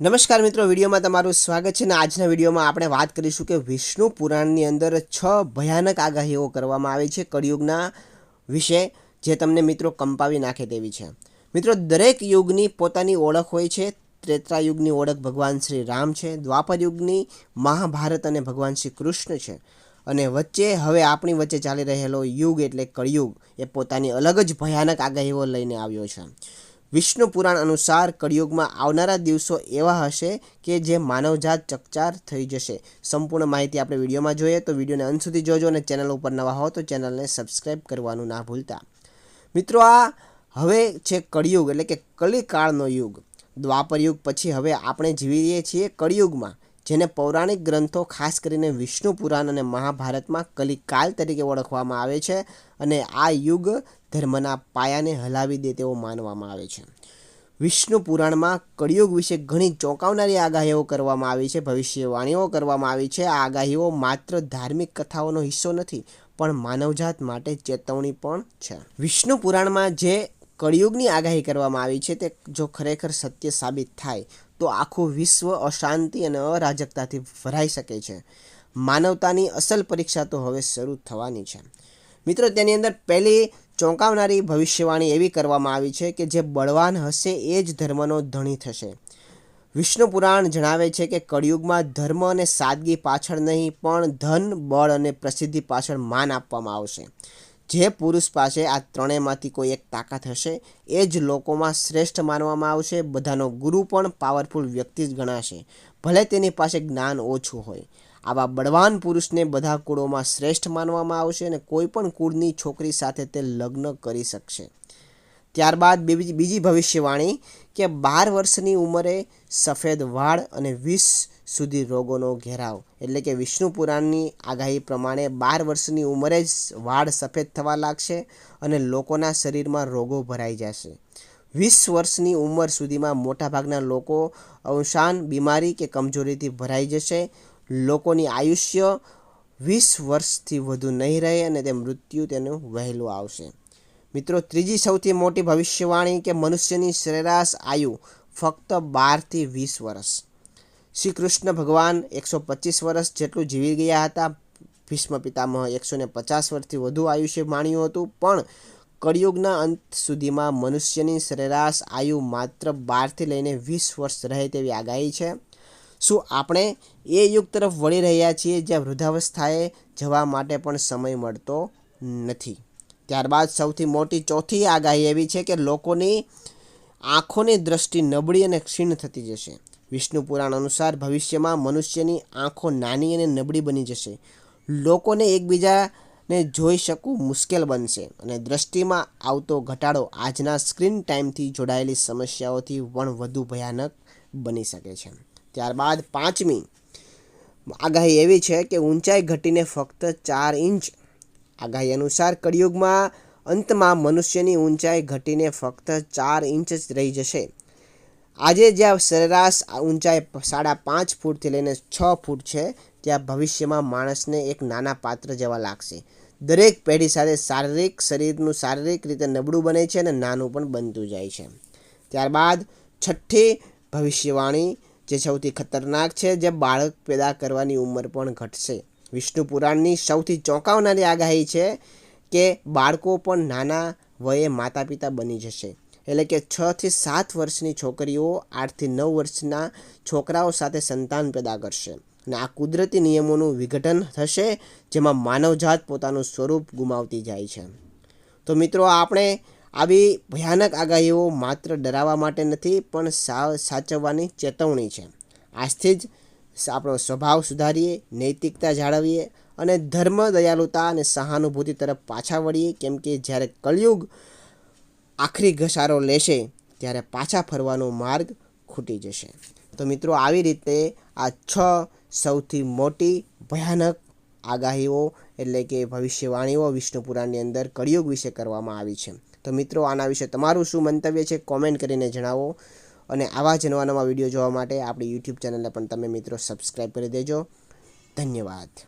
નમસ્કાર મિત્રો, વિડીયોમાં તમારું સ્વાગત છે અને આજના વિડીયોમાં આપણે વાત કરીશું કે વિષ્ણુ પુરાણની અંદર છ ભયાનક આગાહીઓ કરવામાં આવી છે કળિયુગના વિશે, જે તમને મિત્રો કંપાવી નાખે તેવી છે. મિત્રો, દરેક યુગની પોતાની ઓળખ હોય છે. ત્રેતા યુગની ઓળખ ભગવાન શ્રી રામ છે. દ્વાપર યુગની મહાભારત અને ભગવાન શ્રી કૃષ્ણ છે. અને વચ્ચે હવે આપણી વચ્ચે ચાલી રહેલો યુગ એટલે કળિયુગ, એ પોતાની અલગ જ ભયાનક આગાહીઓ લઈને આવ્યો છે. વિષ્ણુ પુરાણ અનુસાર કળિયુગમાં આવનારા દિવસો એવા હશે કે જે માનવજાત ચકચાર થઈ જશે. સંપૂર્ણ માહિતી આપણે વિડીયોમાં જોઈએ તો વિડીયોને અંત સુધી જોજો અને ચેનલ ઉપર નવા હો તો ચેનલને સબસ્ક્રાઈબ કરવાનું ના ભૂલતા. મિત્રો, આ હવે છે કળિયુગ એટલે કે કલિકાળનો યુગ. દ્વાપર યુગ પછી હવે આપણે જીવી રહીએ છીએ કળિયુગમાં. જેને પૌરાણિક ગ્રંથો ખાસ કરીને વિષ્ણુ પુરાણ અને મહાભારતમાં કલિકાલ તરીકે ઓળખવામાં આવે છે અને આ યુગ ધર્મના પાયાને હલાવી દે તેવો માનવામાં આવે છે. વિષ્ણુ પુરાણમાં કળિયુગ વિશે ઘણી ચોંકાવનારી આગાહીઓ કરવામાં આવી છે, ભવિષ્યવાણીઓ કરવામાં આવી છે. આ આગાહીઓ માત્ર ધાર્મિક કથાઓનો હિસ્સો નથી, પણ માનવજાત માટે ચેતવણી પણ છે. વિષ્ણુ પુરાણમાં જે કળિયુગની આગાહી કરવામાં આવી છે તે જો ખરેખર સત્ય સાબિત થાય, તો આખું વિશ્વ અશાંતિ અને અરાજકતાથી ભરાઈ શકે છે. માનવતાની અસલ પરીક્ષા તો હવે શરૂ થવાની છે. મિત્રો, તેની અંદર પહેલી ચોંકાવનારી ભવિષ્યવાણી એવી કરવામાં આવી છે કે જે બળવાન હશે એ જ ધર્મનો ધણી થશે. વિષ્ણુ પુરાણ જણાવે છે કે કળિયુગમાં ધર્મ અને સાદગી પાછળ નહીં, પણ ધન, બળ અને પ્રસિદ્ધિ પાછળ માન આપવામાં આવશે. જે પુરુષ પાસે આ ત્રણેયમાંથી કોઈ એક તાકાત હશે, એ જ લોકોમાં શ્રેષ્ઠ માનવામાં આવશે, બધાનો ગુરુ પણ પાવરફુલ વ્યક્તિ જ ગણાશે. ભલે તેની પાસે જ્ઞાન ઓછું હોય. આવા બળવાન પુરુષને બધા કુળોમાં શ્રેષ્ઠ માનવામાં આવશે અને કોઈ પણ કુળની છોકરી સાથે તે લગ્ન કરી શકશે. ત્યારબાદ બીજી ભવિષ્યવાણી કે બાર વર્ષની ઉંમરે સફેદ વાળ અને વીસ સુધી રોગોનો ઘેરાવ. એટલે કે વિષ્ણુ પુરાણની આગાહી પ્રમાણે બાર વર્ષની ઉંમરે જ વાળ સફેદ થવા લાગશે અને લોકોના શરીરમાં રોગો ભરાઈ જશે. વીસ વર્ષની ઉંમર સુધીમાં મોટાભાગના લોકો અવસાન, બીમારી કે કમજોરીથી ભરાઈ જશે. લોકોની આયુષ્ય વીસ વર્ષથી વધુ નહીં રહે અને તે મૃત્યુ તેનું વહેલું આવશે. મિત્રો, ત્રીજી સૌથી મોટી ભવિષ્યવાણી કે મનુષ્યની સરેરાશ આયુ ફક્ત બારથી વીસ વર્ષ. શ્રી કૃષ્ણ ભગવાન એકસો પચીસ વર્ષ જેટલું જીવી ગયા હતા. ભીષ્મ પિતામહ એકસો ને પચાસ વર્ષથી વધુ આયુષ્ય માણ્યું હતું. પણ કળિયુગના અંત સુધીમાં મનુષ્યની સરેરાશ આયુ માત્ર બારથી લઈને વીસ વર્ષ રહે તેવી આગાહી છે. શું આપણે એ યુગ તરફ વળી રહ્યા છીએ જ્યાં વૃદ્ધાવસ્થાએ જવા માટે પણ સમય મળતો નથી? ત્યારબાદ સૌથી મોટી ચોથી આગાહી એવી છે કે લોકોની આંખોની દ્રષ્ટિ નબળી અને ક્ષીણ થતી જશે. વિષ્ણુ પુરાણ અનુસાર ભવિષ્યમાં મનુષ્યની આંખો નાની અને નબળી બની જશે. લોકોને એકબીજાને જોઈ શકવું મુશ્કેલ બનશે અને દ્રષ્ટિમાં આવતો ઘટાડો આજના સ્ક્રીન ટાઈમથી જોડાયેલી સમસ્યાઓથી પણ વધુ ભયાનક બની શકે છે. ત્યારબાદ પાંચમી આગાહી એવી છે કે ઊંચાઈ ઘટીને ફક્ત ચાર ઇંચ આગાહી અનુસાર, કળિયુગમાં અંતમાં મનુષ્યની ઊંચાઈ ઘટીને ફક્ત ચાર ઇંચ જ રહી જશે. આજે જ્યાં સરેરાશ ઊંચાઈ સાડા પાંચ ફૂટથી લઈને છ ફૂટ છે, ત્યાં ભવિષ્યમાં માણસને એક નાના પાત્ર જેવા લાગશે. દરેક પેઢી સાથે શારીરિક શરીરનું શારીરિક રીતે નબળું બને છે અને નાનું પણ બનતું જાય છે. ત્યારબાદ છઠ્ઠી ભવિષ્યવાણી, જે સૌથી ખતરનાક છે, જે બાળક પેદા કરવાની ઉંમર પણ ઘટશે. વિષ્ણુ પુરાણની સૌથી ચોંકાવનારી આગાહી છે કે બાળકો પણ નાના વયે માતા પિતા બની જશે. એટલે કે છથી સાત વર્ષની છોકરીઓ આઠથી નવ વર્ષના છોકરાઓ સાથે સંતાન પેદા કરશે. અને આ કુદરતી નિયમોનું વિઘટન થશે, જેમાં માનવજાત પોતાનું સ્વરૂપ ગુમાવતી જાય છે. તો મિત્રો, આપણે આવી ભયાનક આગાહીઓ માત્ર ડરાવવા માટે નથી, પણ સાવ સાચવવાની ચેતવણી છે. આજથી જ આપણો સ્વભાવ સુધારીએ, નૈતિકતા જાળવીએ અને ધર્મ, દયાલુતા અને સહાનુભૂતિ તરફ પાછા વળીએ. કેમ કે જ્યારે કળિયુગ આખરી ઘસારો લેશે, ત્યારે પાછા ફરવાનો માર્ગ ખૂટી જશે. તો મિત્રો, આવી રીતે આ છ સૌથી મોટી ભયાનક આગાહીઓ એટલે કે ભવિષ્યવાણીઓ વિષ્ણુ પુરાણની અંદર કળિયુગ વિશે કરવામાં આવી છે. તો મિત્રો, આના વિશે તમારું શું મંતવ્ય છે? કોમેન્ટ કરીને જણાવો. અને આવા જ નવા નવા વીડિયો જોવા માટે આપણી યુટ્યુબ ચેનલને પણ તમે મિત્રો સબસ્ક્રાઈબ કરી દેજો. ધન્યવાદ.